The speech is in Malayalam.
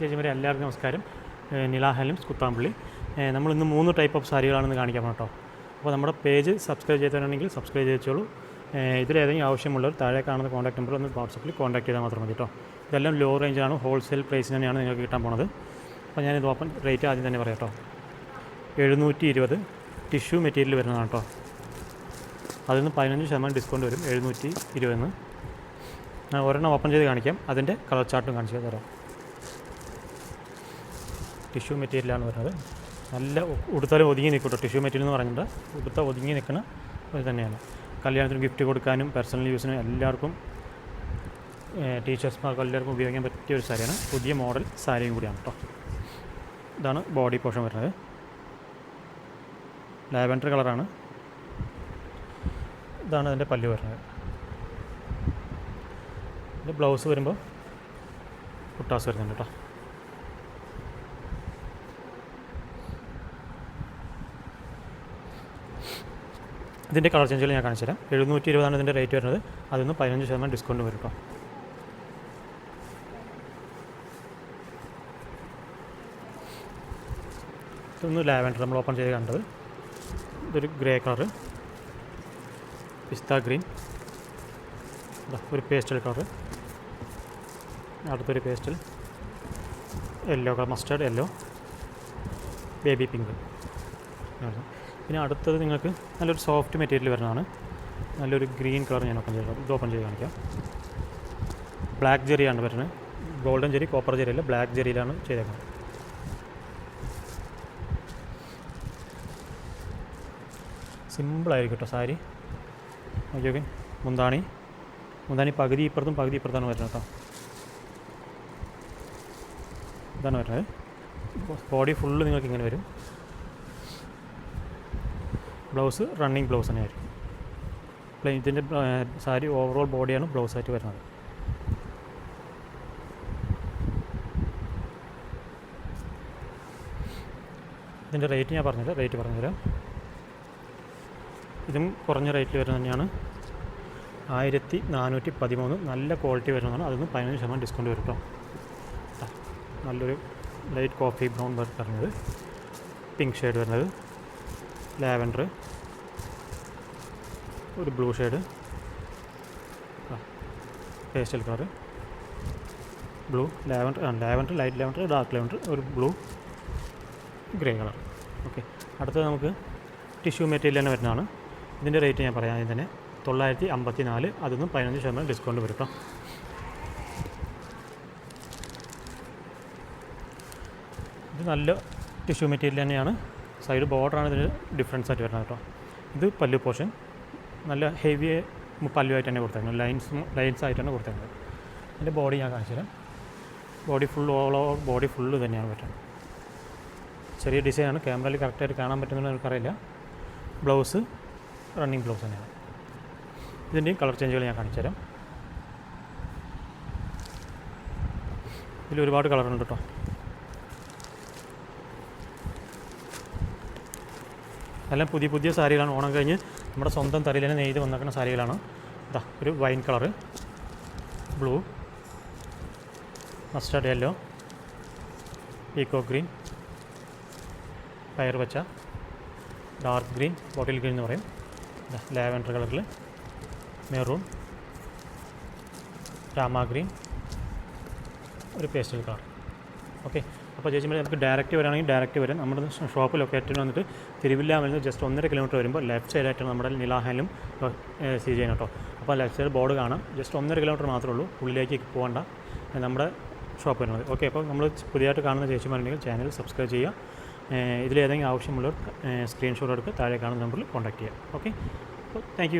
ചേച്ചിമാരെ എല്ലാവർക്കും നമസ്കാരം. നില കുത്താമ്പള്ളി. നമ്മൾ ഇന്ന് മൂന്ന് ടൈപ്പ് ഓഫ് സാരികളാണെന്ന് കാണിക്കാൻ പോകട്ടോ കേട്ടോ അപ്പോൾ നമ്മുടെ പേജ് സബ്സ്ക്രൈബ് ചെയ്തവരാണെങ്കിൽ സബ്സ്ക്രൈബ് ചെയ്തോളൂ ഇതിലേതെങ്കിലും ആവശ്യമുള്ളവർ താഴെ കാണുന്ന കോൺടാക്ട് നമ്പർ ഒന്ന് വാട്സപ്പിൽ കോൺടാക്ട് ചെയ്താൽ മാത്രം മതി കേട്ടോ ഇതെല്ലാം ലോ റേഞ്ചാണ് ഹോൾസെയിൽ പ്രൈസിന് തന്നെയാണ് നിങ്ങൾക്ക് കിട്ടാൻ പോണത്. അപ്പോൾ ഞാനിത് ഓപ്പൺ റേറ്റ് ആദ്യം തന്നെ പറയാം കേട്ടോ എഴുന്നൂറ്റി ഇരുപത് ടിഷ്യൂ മെറ്റീരിയൽ വരുന്നതാണ് കേട്ടോ അതിൽ നിന്ന് പതിനഞ്ച് ശതമാനം ഡിസ്കൗണ്ട് വരും എഴുന്നൂറ്റി ഇരുപതിന് ഒരെണ്ണം ഓപ്പൺ ചെയ്ത് കാണിക്കാം. അതിന്റെ കളർ ചാർട്ടും കാണിച്ചു തരാം. ടിഷ്യൂ മെറ്റീരിയലാണ് വരുന്നത്. നല്ല ഉടുത്താലും ഒതുങ്ങി നിൽക്കും കേട്ടോ ടിഷ്യൂ മെറ്റീരിയൽ എന്ന് പറഞ്ഞിട്ട് ഉടുത്ത ഒതുങ്ങി നിൽക്കുന്ന ഒരു തന്നെയാണ്. കല്യാണത്തിന് ഗിഫ്റ്റ് കൊടുക്കാനും പേഴ്സണൽ യൂസിനും എല്ലാവർക്കും ടീച്ചേഴ്സ്മാർക്കും എല്ലാവർക്കും ഉപയോഗിക്കാൻ പറ്റിയ ഒരു സാരിയാണ്. പുതിയ മോഡൽ സാരിയും കൂടിയാണ് കേട്ടോ ഇതാണ് ബോഡി പോർഷൻ വരുന്നത്. ലാവൻഡർ കളറാണ് ഇതാണ് അതിന്റെ പല്ല് വരുന്നത്. ബ്ലൗസ് വരുമ്പോൾ കുട്ടാസ് വരുന്നുണ്ട് കേട്ടോ ഇതിന്റെ കളർ ചേഞ്ചുകൾ ഞാൻ കാണിച്ചു തരാം. എഴുന്നൂറ്റി ഇരുപതാണ് ഇതിന്റെ റേറ്റ് വരുന്നത്. അതിൽ നിന്ന് പതിനഞ്ച് ശതമാനം ഡിസ്കൗണ്ട് വരും കേട്ടോ ഇതൊന്ന് ലാവൻഡർ നമ്മൾ ഓപ്പൺ ചെയ്ത് കണ്ടത്. ഇതൊരു ഗ്രേ കളറ് പിസ്ത ഗ്രീൻ ഒരു പേസ്റ്റൽ കളറ് അടുത്തൊരു pastel yellow colour mustard yellow baby pink പിന്നെ അടുത്തത് നിങ്ങൾക്ക് നല്ലൊരു സോഫ്റ്റ് മെറ്റീരിയൽ വരുന്നതാണ്. നല്ലൊരു ഗ്രീൻ കളർ ഞാൻ ഓപ്പൺ ചെയ്ത് ഇത് ഓപ്പൺ ചെയ്ത് കാണിക്കാം. ബ്ലാക്ക് ജെറിയാണ് വരുന്നത്. ഗോൾഡൻ ജെറി കോപ്പർ ജെറി അല്ല ബ്ലാക്ക് ജെറിയിലാണ് ചെയ്തേക്കുന്നത്. സിമ്പിളായിരിക്കും കേട്ടോ സാരി. ഓക്കെ ഓക്കെ മുന്താണി. മുന്താണി പകുതി ഇപ്പുറത്തും പകുതി ഇപ്പുറത്താണ് വരുന്നത് കേട്ടോ ഇതാണ് വരുന്നത്. ബോഡി ഫുള്ള് നിങ്ങൾക്ക് ഇങ്ങനെ വരും. ബ്ലൗസ് റണ്ണിങ് ബ്ലൗസ് തന്നെയായിരിക്കും. പ്ലെയിൻ ഇതിന്റെ സാരി ഓവറോൾ ബോഡിയാണ് ബ്ലൗസ് ആയിട്ട് വരുന്നത്. ഇതിന്റെ റേറ്റ് ഞാൻ പറഞ്ഞത് റേറ്റ് പറഞ്ഞുതരാം. ഇതും കുറഞ്ഞ റേറ്റിൽ വരുന്നത് തന്നെയാണ്. ആയിരത്തി നാനൂറ്റി പതിമൂന്ന് നല്ല ക്വാളിറ്റി വരുന്നതാണ്. അതൊന്ന് പതിനഞ്ച് ശതമാനം ഡിസ്കൗണ്ട് വരും കേട്ടോ നല്ലൊരു ലൈറ്റ് കോഫി ബ്രൗൺ പറഞ്ഞത് പിങ്ക് ഷെയ്ഡ് വരുന്നത്. ലാവൻഡർ. ഒരു blue shade. Pastel colour blue lavender ആ lavender light lavender dark lavender ഒരു ബ്ലൂ ഗ്രേ കളർ ഓക്കെ അടുത്തത് നമുക്ക് ടിഷ്യൂ മെറ്റീരിയൽ തന്നെ വരുന്നതാണ്. ഇതിന്റെ റേറ്റ് ഞാൻ പറയാം തന്നെ. തൊള്ളായിരത്തി അമ്പത്തി നാല് അതൊന്നും പതിനഞ്ച് ശതമാനം ഡിസ്കൗണ്ട് വരും കേട്ടോ ഇത് നല്ല ടിഷ്യൂ മെറ്റീരിയൽ തന്നെയാണ്. സൈഡ് ബോർഡറാണ് ഇതിന് ഡിഫറൻസ് ആയിട്ട് വരുന്നത് കേട്ടോ. ഇത് പല്ലു പോർഷൻ നല്ല ഹെവി പല്ലുമായിട്ട് തന്നെ കൊടുത്തേക്കുന്നത്. ലൈൻസ് ലൈൻസ് ആയിട്ടാണ് കൊടുത്തേക്കുന്നത്. അതിന്റെ ബോഡി ഞാൻ കാണിച്ചു തരാം. Body full all over body full തന്നെയാണ് പറ്റുന്നത്. ചെറിയ ഡിസൈനാണ് ക്യാമറയിൽ കറക്റ്റായിട്ട് കാണാൻ പറ്റുന്നത് എനിക്കറിയില്ല. ബ്ലൗസ് റണ്ണിങ് ബ്ലൗസ് തന്നെയാണ്. ഇതിന്റെയും കളർ ചേഞ്ചുകൾ ഞാൻ കാണിച്ചു തരാം. ഇതിൽ ഒരുപാട് കളറുണ്ട് കേട്ടോ. എല്ലാം പുതിയ പുതിയ സാരികളാണ്. ഓണം കഴിഞ്ഞ് നമ്മുടെ സ്വന്തം തറയിൽ തന്നെ നെയ്ത് വന്നേക്കുന്ന സാരികളാണ്. ഇതാ ഒരു wine colour. Blue. Mustard yellow. Peacock green. പയർ പച്ച. Dark green. ബോട്ടിൽ ഗ്രീൻ എന്ന് പറയും. ലാവൻഡർ കളറിൽ മെറൂൺ. രാമ ഗ്രീൻ. ഒരു പേസ്റ്റൽ കളർ. ഓക്കെ. അപ്പോൾ ചേച്ചി നമുക്ക് ഡയറക്റ്റ് വരാണെങ്കിൽ ഡയറക്റ്റ് വരാം. നമ്മുടെ ഷോപ്പ് ലൊക്കേറ്റഡ് വന്നിട്ട് തിരുവില്ലാമിൽ നിന്ന് ജസ്റ്റ് ഒന്നര കിലോമീറ്റർ വരുമ്പോൾ ലെഫ്റ്റ് സൈഡായിട്ടാണ് നമ്മുടെ നിലാഹാലും സ്ഥിതി ചെയ്യുന്നത് കേട്ടോ. അപ്പോൾ ലെഫ്റ്റ് സൈഡ് ബോർഡ് കാണാം. ജസ്റ്റ് ഒന്നര കിലോമീറ്റർ മാത്രമേ ഉള്ളൂ. ഉള്ളിലേക്ക് പോകണ്ട. നമ്മുടെ ഷോപ്പ് വരുന്നത്. ഓക്കെ അപ്പോൾ നമ്മൾ പുതിയതായിട്ട് കാണുന്ന ചേച്ചിമാരുണ്ടെങ്കിൽ ചാനൽ സബ്സ്ക്രൈബ് ചെയ്യുക. ഇതിലേതെങ്കിലും ആവശ്യമുള്ളവർ സ്ക്രീൻഷോട്ട് എടുത്ത് താഴെ കാണുന്ന നമ്പറിൽ കോൺടാക്ട് ചെയ്യുക. ഓക്കെ അപ്പോൾ താങ്ക്